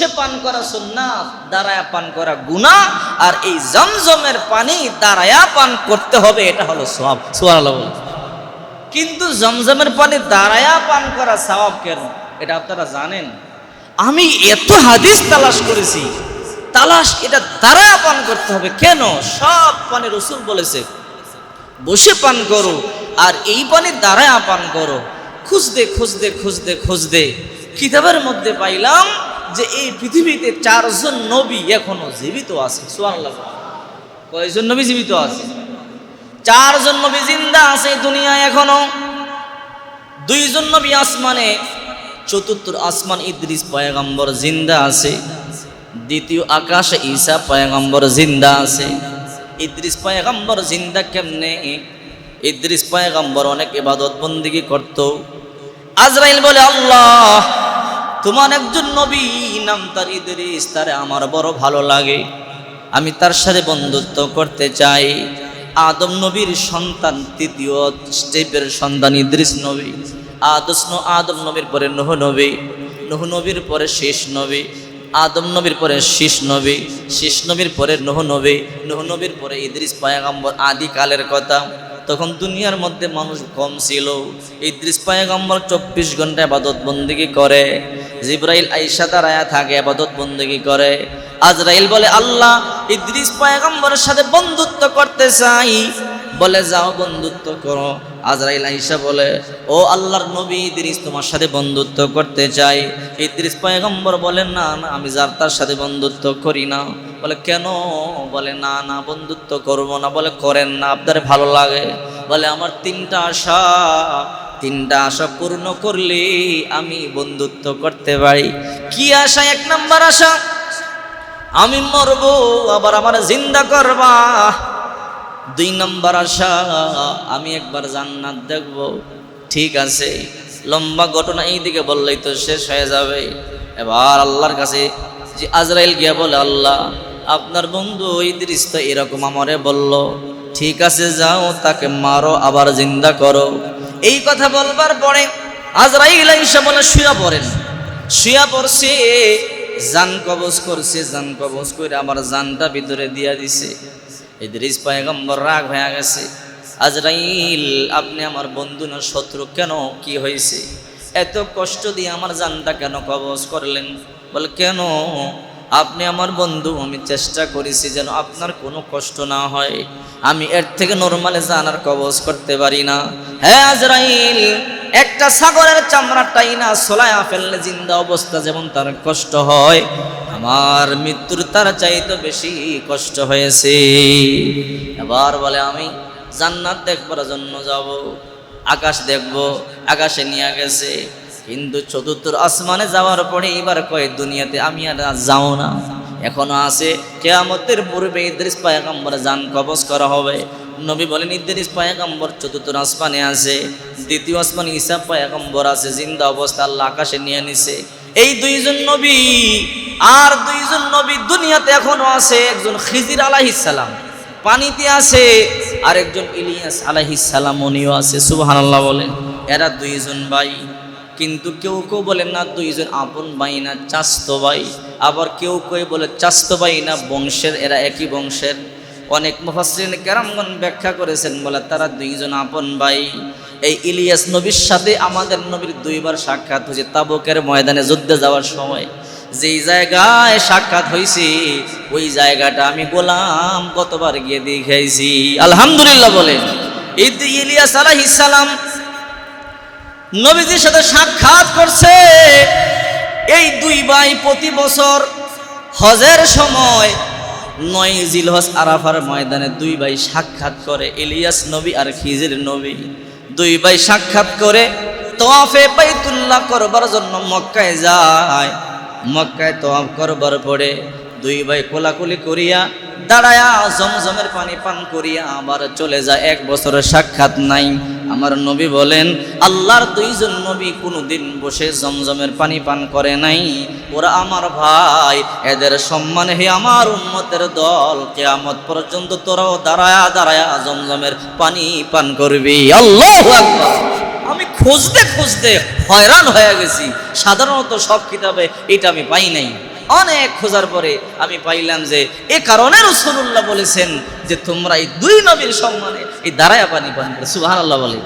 বসে পান করা সুন্নাত দাঁড়ায়া পান করা গুনাহ আর এই জমজমের পানি দাঁড়ায়া পান করতে হবে এটা হলো সুবহানাল্লাহ বলুন। কিন্তু জমজমের পানি দাঁড়ায়া পান করা সওয়াব কেন? এটা আপনারা জানেন? আমি এত হাদিস তালাশ করেছি তালাশ এটা দাঁড়ায়া পান করতে হবে। কেন? সব পানি রসুল বলেছে বসে পান করো আর এই পানি দাঁড়ায়া পান করো। খুঁজতে খুঁজতে খুঁজতে খুঁজতে কিতাবের মধ্যে পাইলাম যে এই পৃথিবীতে চারজন নবী এখনও জীবিত আছে, সুবহানাল্লাহ। কয়জন নবী জীবিত আছে? চারজন নবী জিন্দা আছে দুনিয়ায় এখনও। দুইজন নবী আসমানে, চতুর্থ আসমান ইদ্রিস পয়গম্বর জিন্দা আছে। দ্বিতীয় আকাশে ঈসা পয়গম্বর জিন্দা আছে। ইদ্রিস পয়গম্বর জিন্দা কেমনে? ইদ্রিস পয়গম্বর অনেক ইবাদত বন্দিগি করত। আজরাইল বলে, আল্লাহ তোমার একজন নবী, নাম তার ইদ্রিস, তারে আমার বড় ভালো লাগে। আমি তার সাথে বন্ধুত্ব করতে চাই। আদম নবীর সন্তান, তৃতীয় স্টেপের সন্তান ইদ্রিস নবী। আদস আদম নবীর পরে নহ নবী, নহ নবীর পরে শেষ নবী, আদম নবীর পরে শেষ নবী, শেষ নবীর পরে নহ নবী, নহ নবীর পরে ইদ্রিস পায়গাম্বর আদিকালের কথা। তখন দুনিয়ার মধ্যে মানুষ কম ছিল। এই ইদ্রিস গম্বর চব্বিশ ঘণ্টা আবাদত বন্দিগি করে। জিব্রাইল আইসা দাঁড়ায়া থাকে আবাদত বন্দিগি করে। আজরাইল বলে, আল্লাহ ইদ্রিস পায়গম্বরের সাথে বন্ধুত্ব করতে চাই। বলে, যাও বন্ধুত্ব করো। আজরাইল আইসা বলে, ও আল্লাহর নবী, ইদ্রিস তোমার সাথে বন্ধুত্ব করতে চাই। ইদ্রিস পয়গম্বর বলে, না না, আমি যার তার সাথে বন্ধুত্ব করি না। বলে, কেন? বলে, না না, বন্ধুত্ব করব না। বলে, করেন না, আপনার ভালো লাগে। বলে, আমার তিনটা আশা তিনটা আশা পূর্ণ করলে আমি বন্ধুত্ব করতে পারি। কি আশা? এক নাম্বার আশা, আমি মরবো, আবার আমার জিন্দা করবা। দুই নম্বর আশা, আমি একবার জান্নাত দেখব। ঠিক আছে, লম্বা ঘটনা এই দিকে বললেই তো শেষ হয়ে যাবে। এবার আল্লাহর কাছে যে আজরাইল গিয়া বলে, আল্লাহ, আপনার বন্ধু ইদ্রিস তো এরকম আমারে বলল, ঠিক আছে, যাও, তাকে মারো, আবার জিন্দা করো। এই কথা বলবার পরে আজরাইল আইসা বলে, শুয়া পড়েন, শুয়া পড়ছে, জান কবজ করছে, জান কবজ করে আমার জানটা ভিতরে দিয়া দিছে। ইদ্রিস পয়গম্বর রাগ হয়ে গেছে। আজরাইল, আপনি আমার বন্ধু না শত্রু কেন? কি হয়েছে? এত কষ্ট দিয়ে আমার জানটা কেন কবজ করলেন? বলে, কেন? আপনি আমার বন্ধু, আমি চেষ্টা করেছি যেন আপনার কোনো কষ্ট না হয়। আমি এর থেকে নর্মালে জানার কবজ করতে পারি না। হ্যাঁ আজরাইল, একটা সাগরের চামড়াটাই না সোলায়া ফেললে জিন্দা অবস্থা যেমন তার কষ্ট হয় আমার মৃত্যুর তার চাইতে বেশি কষ্ট হয়েছে। এবার বলে, আমি জান্নাত দেখবার জন্য যাব, আকাশ দেখব, আকাশে নিয়ে গেছে। কিন্তু চতুর্থ আসমানে যাওয়ার পরে এবার কয় দুনিয়াতে আমি আর যাও না। এখনও আছে, কেয়ামতের পূর্বে ইদ্রিস পায়গাম্বর জান কবজ করা হবে। নবী বলেন, ইদ্রিস পায়গাম্বর চতুর্থ আসমানে আছে, দ্বিতীয় আসমান ঈসা পায়গাম্বর আছে, জিন্দা অবস্থা আল্লাহ আকাশে নিয়ে নিছে। এই দুইজন নবী আর দুইজন নবী দুনিয়াতে এখনও আছে, একজন খিজির আলাইহিসসালাম পানিতে আছে আর একজন ইলিয়াস আলাইহিসসালাম উনিও আছে, সুবহানাল্লাহ বলেন এরা দুইজন ভাই, কিন্তু কেউ কেউ বলে না দুইজন আপন ভাই না চাস্ত ভাই, আবার কেউ কেউ বলে চাস্তো ভাই না বংশের, এরা একই বংশের। অনেক মুফাসরিন কেরামগণ ব্যাখ্যা করেছেন, বলে তারা দুইজন আপন ভাই। এই ইলিয়াস নবীর সাথে আমাদের নবীর দুইবার সাক্ষাৎ হয়েছে, তাবুকের ময়দানে যুদ্ধে যাওয়ার সময়। যেই জায়গায় সাক্ষাৎ হয়েছে ওই জায়গাটা আমি গোলাম কতবার গিয়ে দেখাইছি। আলহামদুলিল্লাহ বলেন। এই যে ইলিয়াস আলাইহিস সালাম নবীজির সাথে সাক্ষাৎ করছে, এই দুই ভাই প্রতি বছর হজের সময় নয় জিলহজ আরাফার ময়দানে দুই ভাই সাক্ষাৎ করে, ইলিয়াস নবী আর খিজির নবী। দুই ভাই সাক্ষাৎ করে তোয়াফে বাইতুল্লাহ করবার জন্য মক্কায় যায়। মক্কায় তোয়াফ করবার পরে দুই ভাই কোলাকুলি করিয়া দাঁড়ায়া জমজমের পানি পান করিয়া আবার চলে যায়। এক বছরের সাক্ষাৎ নাই। আমার নবী বলেন, আল্লাহর দুইজন নবী কোনোদিন বসে জমজমের পানি পান করে নাই। ওরা আমার ভাই, এদের সম্মান হে আমার উন্মতের দল। কেয়ামত পর্যন্ত তোরাও দাঁড়ায়া দাঁড়ায়া জমজমের পানি পান করবি। আল্লাহ আমি খুঁজতে খুঁজতে হয়রান হয়ে গেছি। সাধারণত সব কিতাবে এটা আমি পাই নাই। অনেক খোঁজার পরে আমি পাইলাম যে, এ কারণে রসুল্লাহ বলেছেন যে, তোমরা এই দুই নবীর সম্মানে এই দাঁড়ায় পানি পান করে। সুহান আল্লাহ বলে।